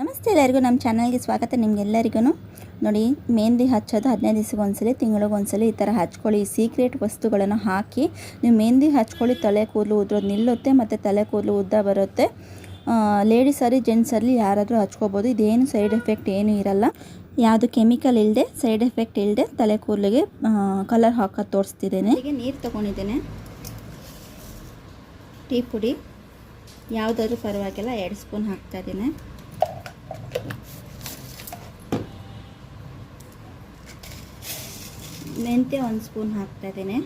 ನಮಸ್ತೆ ಎಲ್ಲರಿಗೂ, ನಮ್ಮ ಚಾನಲ್ಗೆ ಸ್ವಾಗತ ನಿಮಗೆಲ್ಲರಿಗೂ. ನೋಡಿ, ಮೆಹಂದಿ ಹಚ್ಚೋದು ಹದಿನೈದು ದಿವಸಕ್ಕೆ ಒಂದ್ಸಲಿ, ತಿಂಗಳಿಗೆ ಒಂದ್ಸಲಿ ಈ ಥರ ಹಚ್ಕೊಳ್ಳಿ. ಸೀಕ್ರೆಟ್ ವಸ್ತುಗಳನ್ನು ಹಾಕಿ, ನೀವು ಮೆಹಂದಿ ಹಚ್ಕೊಳ್ಳಿ, ತಲೆ ಕೂದಲು ಉದ್ರೋದು ನಿಲ್ಲುತ್ತೆ, ಮತ್ತು ತಲೆ ಕೂದಲು ಉದ್ದ ಬರುತ್ತೆ. ಲೇಡೀಸ್ ಅಲ್ಲಿ ಜೆಂಟ್ಸ್ ಅಲ್ಲಿ ಯಾರಾದರೂ ಹಚ್ಕೋಬೋದು. ಇದೇನು ಸೈಡ್ ಎಫೆಕ್ಟ್ ಏನೂ ಇರಲ್ಲ. ಯಾವುದು ಕೆಮಿಕಲ್ ಇಲ್ಲದೆ ಸೈಡ್ ಎಫೆಕ್ಟ್ ಇಲ್ಲದೆ ತಲೆ ಕೂದಲಿಗೆ ಕಲರ್ ಹಾಕೋದು ತೋರಿಸ್ತಿದ್ದೇನೆ. ಹೀಗೆ ನೀರು ತೊಗೊಂಡಿದ್ದೇನೆ. ಟೀ ಪುಡಿ. ಯಾವುದಾದ್ರೂ ಪರವಾಗಿಲ್ಲ, ಎರಡು ಸ್ಪೂನ್ ಹಾಕ್ತಾ ಮೆಂತ್ಯ ಒಂದು ಸ್ಪೂನ್ ಹಾಕ್ತಾ ಇದ್ದೇನೆ.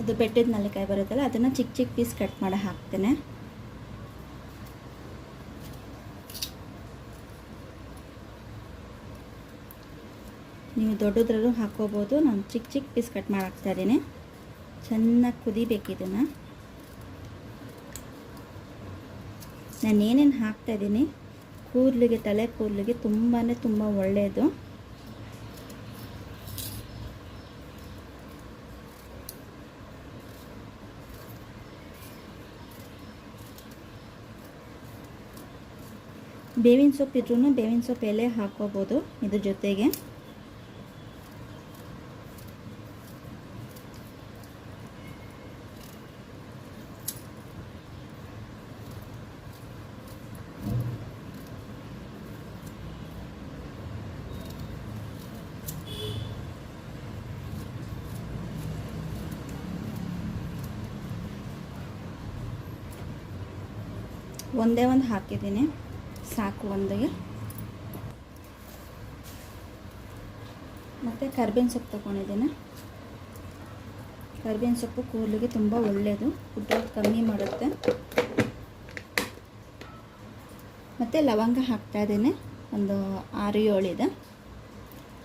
ಇದು ಬೆಟ್ಟದ ನಲ್ಲಿಕಾಯಿ ಬರುತ್ತಲ್ಲ, ಅದನ್ನು ಚಿಕ್ಕ ಚಿಕ್ಕ ಪೀಸ್ ಕಟ್ ಮಾಡಿ ಹಾಕ್ತೇನೆ. ನೀವು ದೊಡ್ಡದ್ರಲ್ಲೂ ಹಾಕ್ಕೋಬೋದು, ನಾನು ಚಿಕ್ಕ ಚಿಕ್ಕ ಪೀಸ್ ಕಟ್ ಮಾಡಿ ಹಾಕ್ತಾ ಇದ್ದೀನಿ. ಚೆನ್ನಾಗಿ ಕುದಿಬೇಕು ಇದನ್ನು. ನಾನು ಏನೇನು ಹಾಕ್ತಾ ಇದ್ದೀನಿ ಕೂದಲಿಗೆ, ತಲೆ ಕೂದಲಿಗೆ ತುಂಬಾ ತುಂಬ ಒಳ್ಳೆಯದು. ಬೇವಿನ ಸೊಪ್ಪು ಇದ್ರೂ ಬೇವಿನ ಸೊಪ್ಪು ಎಲೆ ಹಾಕೋಬೋದು ಇದ್ರ ಜೊತೆಗೆ. ಒಂದೇ ಒಂದು ಹಾಕಿದ್ದೀನಿ. ಸಾಕು ಒಂದಿಗೆ. ಮತ್ತು ಕರ್ಬೇವಿನ ಸೊಪ್ಪು ತೊಗೊಂಡಿದ್ದೀನಿ. ಕರ್ಬೇವಿನ ಸೊಪ್ಪು ಕೂದಲಿಗೆ ತುಂಬ ಒಳ್ಳೆಯದು. ಫುಡ್ ಕಮ್ಮಿ ಮಾಡುತ್ತೆ. ಮತ್ತು ಲವಂಗ ಹಾಕ್ತಾ ಇದ್ದೀನಿ. ಒಂದು ಆರು ಇದೆ.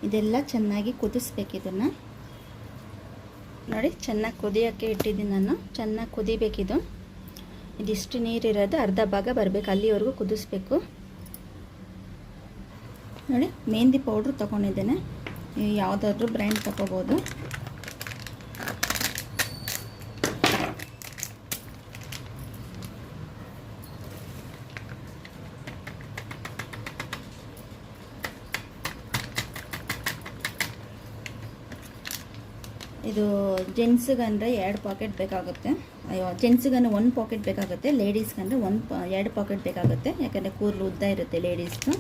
ಇದೆಲ್ಲ ಚೆನ್ನಾಗಿ ಕುದಿಸ್ಬೇಕು ಇದನ್ನು. ನೋಡಿ, ಚೆನ್ನಾಗಿ ಕುದಿಯೋಕ್ಕೆ ಇಟ್ಟಿದ್ದೀನಿ ನಾನು. ಚೆನ್ನಾಗಿ ಕುದಿಬೇಕಿದು ಇದಿಷ್ಟು ನೀರಿರೋದು ಅರ್ಧ ಭಾಗ ಬರಬೇಕು. ಅಲ್ಲಿವರೆಗೂ ಕುದಿಸ್ಬೇಕು. ನೋಡಿ ಮೆಹಂದಿ ಪೌಡ್ರ್ ತೊಗೊಂಡಿದ್ದೇನೆ. ಯಾವುದಾದ್ರೂ ಬ್ರ್ಯಾಂಡ್ ತಗೋಬೋದು. ಇದು ಜೆಂಟ್ಸ್ಗಂದರೆ ಎರಡು ಪಾಕೆಟ್ ಬೇಕಾಗುತ್ತೆ. ಅಯ್ಯೋ ಜೆಂಟ್ಸ್ಗಂದ್ರೆ ಒಂದು ಪಾಕೆಟ್ ಬೇಕಾಗುತ್ತೆ ಲೇಡೀಸ್ಗಂದ್ರೆ ಒಂದು ಪಾ ಎರಡು ಪಾಕೆಟ್ ಬೇಕಾಗುತ್ತೆ. ಯಾಕಂದರೆ ಕೂದಲು ಉದ್ದ ಇರುತ್ತೆ ಲೇಡೀಸ್ದು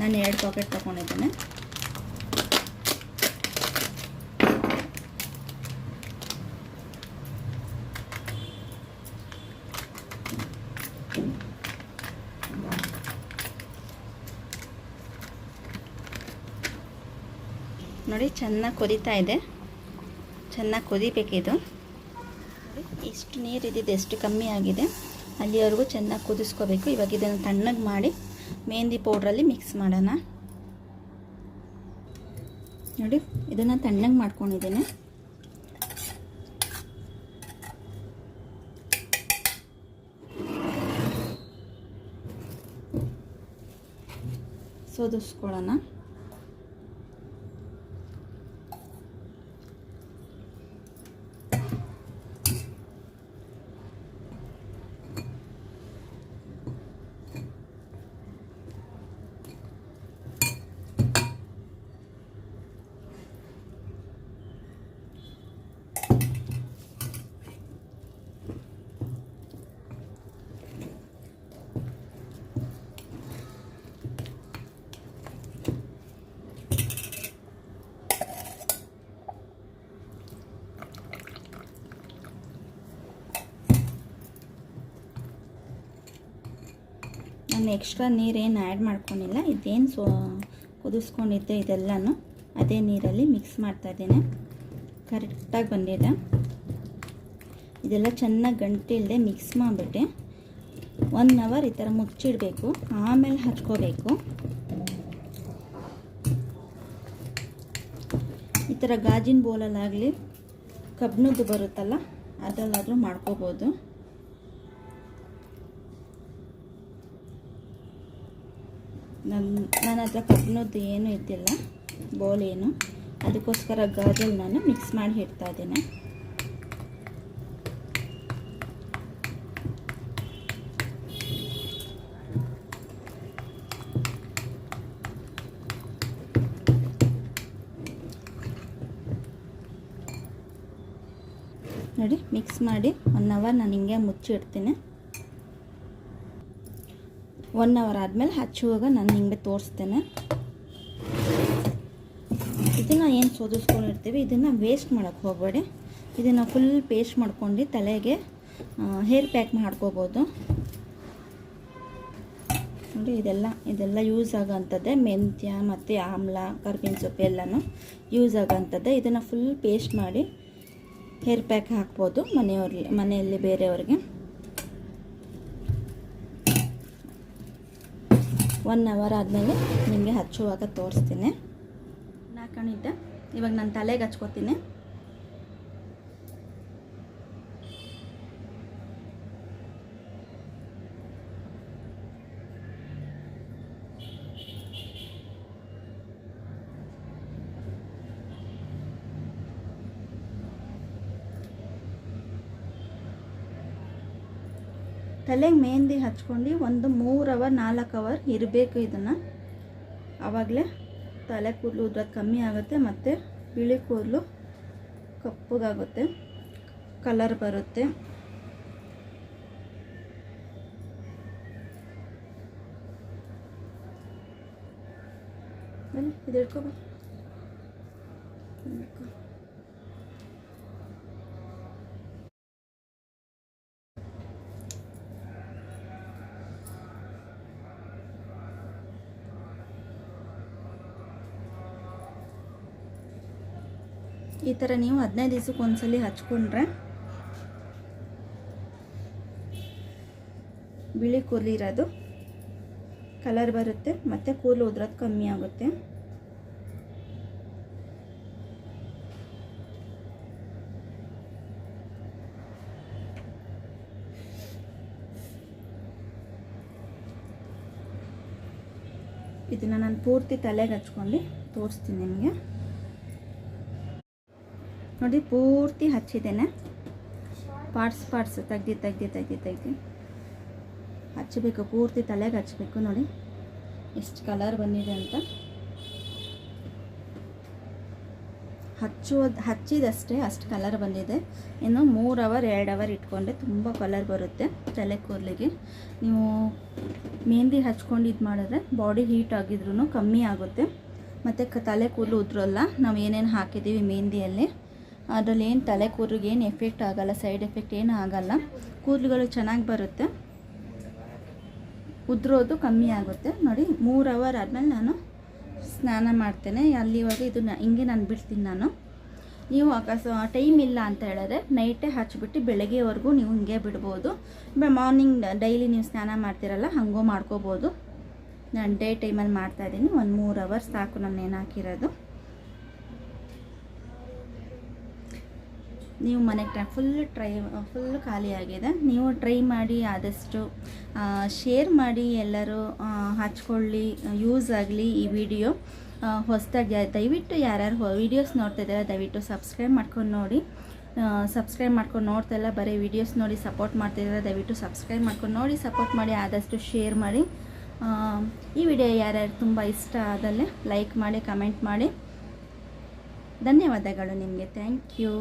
ನಾನು ಎರಡು ಪಾಕೆಟ್ ತೊಗೊಂಡಿದ್ದೇನೆ. ನೋಡಿ, ಚೆನ್ನಾಗಿ ಕೊರಿತಾ ಇದೆ. ಚೆನ್ನಾಗಿ ಕುದಿಬೇಕಿದು. ಇಷ್ಟು ನೀರು ಇದ್ದಿದ್ದು ಎಷ್ಟು ಕಮ್ಮಿ ಆಗಿದೆ. ಅಲ್ಲಿವರೆಗೂ ಚೆನ್ನಾಗಿ ಕುದಿಸ್ಕೋಬೇಕು. ಇವಾಗ ಇದನ್ನು ತಣ್ಣಗೆ ಮಾಡಿ ಮೆಹಂದಿ ಪೌಡ್ರಲ್ಲಿ ಮಿಕ್ಸ್ ಮಾಡೋಣ. ನೋಡಿ, ಇದನ್ನು ತಣ್ಣಗೆ ಮಾಡ್ಕೊಂಡಿದ್ದೇನೆ. ಸೋದಿಸ್ಕೊಳ್ಳೋಣ. ನಾನು ಎಕ್ಸ್ಟ್ರಾ ನೀರೇನು ಆ್ಯಡ್ ಮಾಡ್ಕೊಂಡಿಲ್ಲ. ಇದೇನು ಸೊ, ಕುದಿಸ್ಕೊಂಡಿದ್ದೆ ಇದೆಲ್ಲನೂ ಅದೇ ನೀರಲ್ಲಿ ಮಿಕ್ಸ್ ಮಾಡ್ತಾ ಇದ್ದೇನೆ. ಕರೆಕ್ಟಾಗಿ ಬಂದಿದೆ. ಇದೆಲ್ಲ ಚೆನ್ನಾಗಿ ಗಂಟಿಲ್ಲದೆ ಮಿಕ್ಸ್ ಮಾಡಿಬಿಟ್ಟೆ. ಒನ್ ಅವರ್ ಈ ಥರ ಮುಚ್ಚಿಡಬೇಕು. ಆಮೇಲೆ ಹಚ್ಕೋಬೇಕು. ಈ ಥರ ಗಾಜಿನ ಬೋಲಲ್ಲಾಗಲಿ ಕಬ್ಬಿಣದ್ದು ಬರುತ್ತಲ್ಲ ಅದರಲ್ಲಾದರೂ ಮಾಡ್ಕೋಬೋದು. ನನ್ನ ನನ್ನ ಹತ್ರ ಕಬ್ಬಿನದ್ದು ಏನೂ ಇದ್ದಿಲ್ಲ ಬೌಲ್ ಏನು. ಅದಕ್ಕೋಸ್ಕರ ಗಾಜಲ್ ನಾನು ಮಿಕ್ಸ್ ಮಾಡಿ ಇಡ್ತಾ ಇದ್ದೇನೆ. ನೋಡಿ ಮಿಕ್ಸ್ ಮಾಡಿ ಒನ್ ಅವರ್ ನಾನು ಹಿಂಗೆ ಮುಚ್ಚಿಡ್ತೀನಿ. ಒನ್ ಅವರ್ ಆದಮೇಲೆ ಹಚ್ಚುವಾಗ ನಾನು ನಿಮಗೆ ತೋರಿಸ್ತೇನೆ. ಇದನ್ನು ಏನು ಸೋದಿಸ್ಕೊಂಡಿರ್ತೀವಿ? ಇದನ್ನು ವೇಸ್ಟ್ ಮಾಡೋಕ್ಕೆ ಹೋಗಬೇಡಿ. ಇದನ್ನು ಫುಲ್ ಪೇಸ್ಟ್ ಮಾಡ್ಕೊಂಡು ತಲೆಗೆ ಹೇರ್ ಪ್ಯಾಕ್ ಮಾಡ್ಕೋಬೋದು. ನೋಡಿ, ಇದೆಲ್ಲ ಇದೆಲ್ಲ ಯೂಸ್ ಆಗೋಂಥದ್ದೇ ಮೆಂತ್ಯ ಮತ್ತು ಆಮ್ಲ, ಕರ್ಬೇವಿನ ಸೊಪ್ಪು ಎಲ್ಲನೂ ಯೂಸ್ ಆಗೋಂಥದ್ದೇ ಇದನ್ನು ಫುಲ್ ಪೇಸ್ಟ್ ಮಾಡಿ ಹೇರ್ ಪ್ಯಾಕ್ ಹಾಕ್ಬೋದು ಮನೆಯವ್ರಲ್ಲಿ ಮನೆಯಲ್ಲಿ ಬೇರೆಯವ್ರಿಗೆ. ಒನ್ ಅವರ್ ಆದಮೇಲೆ ನಿಮಗೆ ಹಚ್ಚುವಾಗ ತೋರಿಸ್ತೀನಿ. ಹಾಕೊಂಡಿದ್ದೆ ಇವಾಗ ನಾನು ತಲೆಗೆ ಹಚ್ಕೋತೀನಿ. ತಲೆಗೆ ಮೆಹಂದಿ ಹಚ್ಕೊಂಡು ಒಂದು ಮೂರು ಅವರ್, ನಾಲ್ಕು ಅವರ್ ಇರಬೇಕು ಇದನ್ನು. ಆವಾಗಲೇ ತಲೆ ಕೂದಲು ಉದ್ರೋದು ಕಮ್ಮಿ ಆಗುತ್ತೆ ಮತ್ತು ಬಿಳಿ ಕೂದಲು ಕಪ್ಪಗಾಗುತ್ತೆ ಕಲರ್ ಬರುತ್ತೆ. ಇದು ಹಿಡ್ಕೊ ಈ ಥರ ನೀವು ಹದಿನೈದು ದಿವ್ಸಕ್ಕೆ ಒಂದ್ಸಲಿ ಹಚ್ಕೊಂಡ್ರೆ ಬಿಳಿ ಕೂದಲಿರೋದು ಕಲರ್ ಬರುತ್ತೆ, ಮತ್ತು ಕೂದಲು ಉದ್ರೋದು ಕಮ್ಮಿ ಆಗುತ್ತೆ. ಇದನ್ನು ನಾನು ಪೂರ್ತಿ ತಲೆಗೆ ಹಚ್ಕೊಂಡು ತೋರಿಸ್ತೀನಿ ನಿಮಗೆ. ನೋಡಿ, ಪೂರ್ತಿ ಹಚ್ಚಿದ್ದೇನೆ. ಪಾರ್ಟ್ಸ್ ಪಾರ್ಟ್ಸ್ ತೆಗ್ದು ತೆಗ್ದು ತೆಗ್ದು ತೆಗ್ದು. ಹಚ್ಚಬೇಕು, ಪೂರ್ತಿ ತಲೆಗೆ ಹಚ್ಚಬೇಕು ನೋಡಿ. ಎಷ್ಟು ಕಲರ್ ಬಂದಿದೆ ಅಂತ. ಹಚ್ಚುವುದು, ಹಚ್ಚಿದಷ್ಟೇ ಅಷ್ಟು ಕಲರ್ ಬಂದಿದೆ. ಇನ್ನು ಮೂರು ಅವರ್ ಎರಡು ಅವರ್ ಇಟ್ಕೊಂಡ್ರೆ ತುಂಬ ಕಲರ್ ಬರುತ್ತೆ ತಲೆ ಕೂದಲಿಗೆ. ನೀವು ಮೆಹಂದಿ ಹಚ್ಕೊಂಡು ಇದು ಮಾಡಿದ್ರೆ ಬಾಡಿ ಹೀಟ್ ಆಗಿದ್ರೂ ಕಮ್ಮಿ ಆಗುತ್ತೆ. ಮತ್ತು ತಲೆ ಕೂದಲು ಉದ್ರಲ್ಲ, ನಾವು ಏನೇನು ಹಾಕಿದ್ದೀವಿ ಮೆಹಂದಿಯಲ್ಲಿ ಅದರಲ್ಲಿ ಏನು ತಲೆ ಕೂದಲಿಗೆ ಏನು ಎಫೆಕ್ಟ್ ಆಗಲ್ಲ ಸೈಡ್ ಎಫೆಕ್ಟ್ ಏನೂ ಆಗಲ್ಲ. ಕೂದಲುಗಳು ಚೆನ್ನಾಗಿ ಬರುತ್ತೆ. ಉದ್ರೋದು ಕಮ್ಮಿ ಆಗುತ್ತೆ. ನೋಡಿ, ಮೂರು ಅವರ್ ಆದಮೇಲೆ ನಾನು ಸ್ನಾನ ಮಾಡ್ತೇನೆ. ಅಲ್ಲಿವಾಗ ಇದನ್ನ ಹಿಂಗೆ ನಾನು ಬಿಡ್ತೀನಿ ನಾನು. ನೀವು ಅಕಸ್ ಟೈಮ್ ಇಲ್ಲ ಅಂತ ಹೇಳಿದ್ರೆ ನೈಟೇ ಹಚ್ಚಿಬಿಟ್ಟು ಬೆಳಗ್ಗೆವರೆಗೂ ನೀವು ಹಿಂಗೆ ಬಿಡ್ಬೋದು. ಮಾರ್ನಿಂಗ್ ಡೈಲಿ ನೀವು ಸ್ನಾನ ಮಾಡ್ತೀರಲ್ಲ, ಹಂಗೂ ಮಾಡ್ಕೋಬೋದು. ನಾನು ಡೇ ಟೈಮಲ್ಲಿ ಮಾಡ್ತಾಯಿದ್ದೀನಿ ಒಂದು ಮೂರು ಅವರ್ಸ್ ಸಾಕು, ನಾನು ಏನು ಹಾಕಿರೋದು. ನೀವು ಮನೆಗೆ ಟ್ರೈ ಫುಲ್ ಟ್ರೈ ಫುಲ್ ಖಾಲಿಯಾಗಿದೆ ನೀವು ಟ್ರೈ ಮಾಡಿ ಆದಷ್ಟು ಶೇರ್ ಮಾಡಿ ಎಲ್ಲರೂ ಹಚ್ಕೊಳ್ಳಿ ಯೂಸ್ ಆಗಲಿ ಈ ವಿಡಿಯೋ ಹೊಸದಾಗಿ ದಯವಿಟ್ಟು ಯಾರ್ಯಾರು ವೀಡಿಯೋಸ್ ನೋಡ್ತಾ ಇದ್ದಾರೆ ದಯವಿಟ್ಟು ಸಬ್ಸ್ಕ್ರೈಬ್ ಮಾಡ್ಕೊಂಡು ನೋಡಿ. ಸಬ್ಸ್ಕ್ರೈಬ್ ಮಾಡ್ಕೊಂಡು ನೋಡ್ತಾ ಇಲ್ಲ, ಬರೀ ವೀಡಿಯೋಸ್ ನೋಡಿ ಸಪೋರ್ಟ್ ಮಾಡ್ತಿದ್ದಾರೆ ದಯವಿಟ್ಟು ಸಬ್ಸ್ಕ್ರೈಬ್ ಮಾಡ್ಕೊಂಡು ನೋಡಿ ಸಪೋರ್ಟ್ ಮಾಡಿ ಆದಷ್ಟು ಶೇರ್ ಮಾಡಿ. ಈ ವಿಡಿಯೋ ಯಾರ್ಯಾರು ತುಂಬ ಇಷ್ಟ ಆದಲ್ಲೇ ಲೈಕ್ ಮಾಡಿ ಕಮೆಂಟ್ ಮಾಡಿ. ಧನ್ಯವಾದಗಳು ನಿಮಗೆ. Thank you